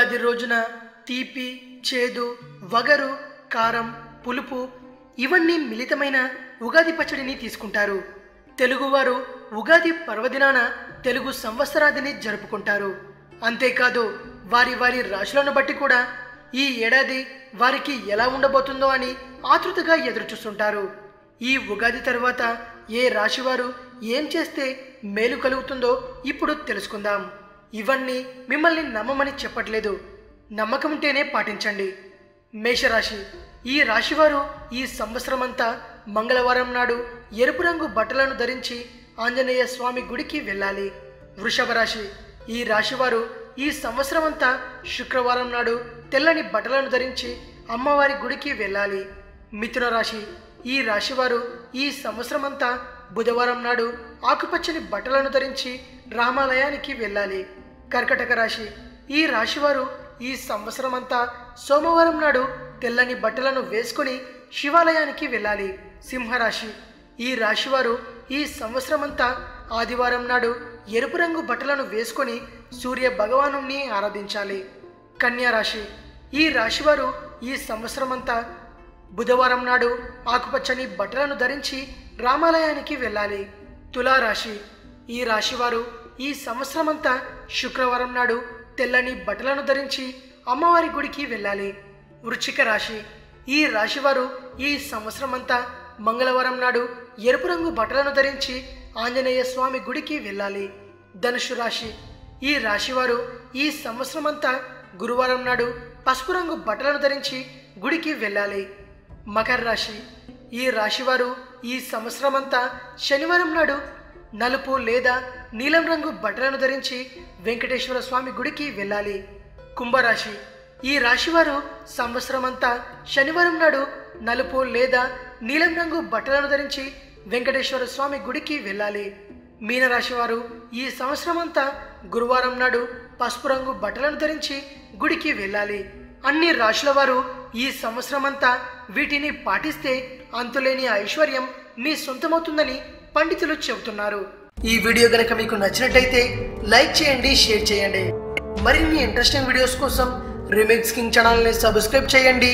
ఉగాది రోజున తీపి చేదు వగరు కారం పులుపు ఇవన్నీ మిళితమైన ఉగాది పచ్చడిని తీసుకుంటారు. తెలుగువారు ఉగాది పర్వదినాన తెలుగు సంవత్సరాదిని జరుపుకుంటారు. అంతేకాదు వారి వారి రాశులను బట్టి కూడా ఈ ఏడాది వారికి ఎలా ఉండబోతుందో అని ఆతృతగా ఎదురుచూస్తుంటారు. ఈ ఉగాది తర్వాత ఏ రాశివారు ఏం చేస్తే మేలు కలుగుతుందో ఇప్పుడు తెలుసుకుందాం. ఇవన్నీ మిమ్మల్ని నమ్మమని చెప్పట్లేదు. నమ్మకం ఉంటేనే పాటించండి. మేషరాశి ఈ రాశివారు ఈ సంవత్సరమంతా మంగళవారం నాడు ఎరుపు రంగు బట్టలను ధరించి ఆంజనేయ స్వామి గుడికి వెళ్ళాలి. వృషభ రాశి ఈ రాశివారు ఈ సంవత్సరమంతా శుక్రవారం నాడు తెల్లని బట్టలను ధరించి అమ్మవారి గుడికి వెళ్ళాలి. మిథున రాశి ఈ రాశివారు ఈ సంవత్సరమంతా బుధవారం నాడు ఆకుపచ్చని బట్టలను ధరించి రామాలయానికి వెళ్ళాలి. కర్కటక రాశి. ఈ రాశివారు ఈ సంవత్సరమంతా సోమవారం నాడు తెల్లని బట్టలను వేసుకుని శివాలయానికి వెళ్ళాలి. సింహరాశి. ఈ రాశివారు ఈ సంవత్సరమంతా ఆదివారం నాడు ఎరుపు రంగు బట్టలను వేసుకొని సూర్య భగవాను ఆరాధించాలి. కన్యారాశి ఈ రాశివారు ఈ సంవత్సరమంతా బుధవారం నాడు ఆకుపచ్చని బట్టలను ధరించి రామాలయానికి వెళ్ళాలి. తులారాశి. ఈ రాశివారు ఈ సంవత్సరమంతా శుక్రవారం నాడు తెల్లని బట్టలను ధరించి అమ్మవారి గుడికి వెళ్ళాలి. వృశ్చిక రాశి. ఈ రాశివారు ఈ సంవత్సరమంతా మంగళవారం నాడు ఎరుపు రంగు బట్టలను ధరించి ఆంజనేయ స్వామి గుడికి వెళ్ళాలి. ధనుషు రాశి. ఈ రాశివారు ఈ సంవత్సరమంతా గురువారం నాడు పసుపు రంగు బట్టలను ధరించి గుడికి వెళ్ళాలి. మకర రాశి. ఈ రాశివారు ఈ సంవత్సరం అంతా శనివారం నాడు నలుపు లేదా నీలం రంగు బట్టలను ధరించి వెంకటేశ్వర స్వామి గుడికి వెళ్ళాలి. కుంభరాశి. ఈ రాశివారు సంవత్సరమంతా శనివారం నాడు నలుపు లేదా నీలం రంగు బట్టలను ధరించి వెంకటేశ్వర స్వామి గుడికి వెళ్ళాలి. మీనరాశివారు ఈ సంవత్సరమంతా గురువారం నాడు పసుపు రంగు బట్టలను ధరించి గుడికి వెళ్ళాలి. అన్ని రాశుల వారు ఈ సంవత్సరమంతా వీటిని పాటిస్తే అంతులేని ఐశ్వర్యం మీ సొంతమవుతుందని పండితులు చెబుతున్నారు. ఈ వీడియో గనక మీకు నచ్చినట్లయితే లైక్ చేయండి షేర్ చేయండి. మరిన్ని ఇంట్రెస్టింగ్ వీడియోస్ కోసం రిమిక్స్ కింగ్ ఛానల్ని సబ్స్క్రైబ్ చేయండి.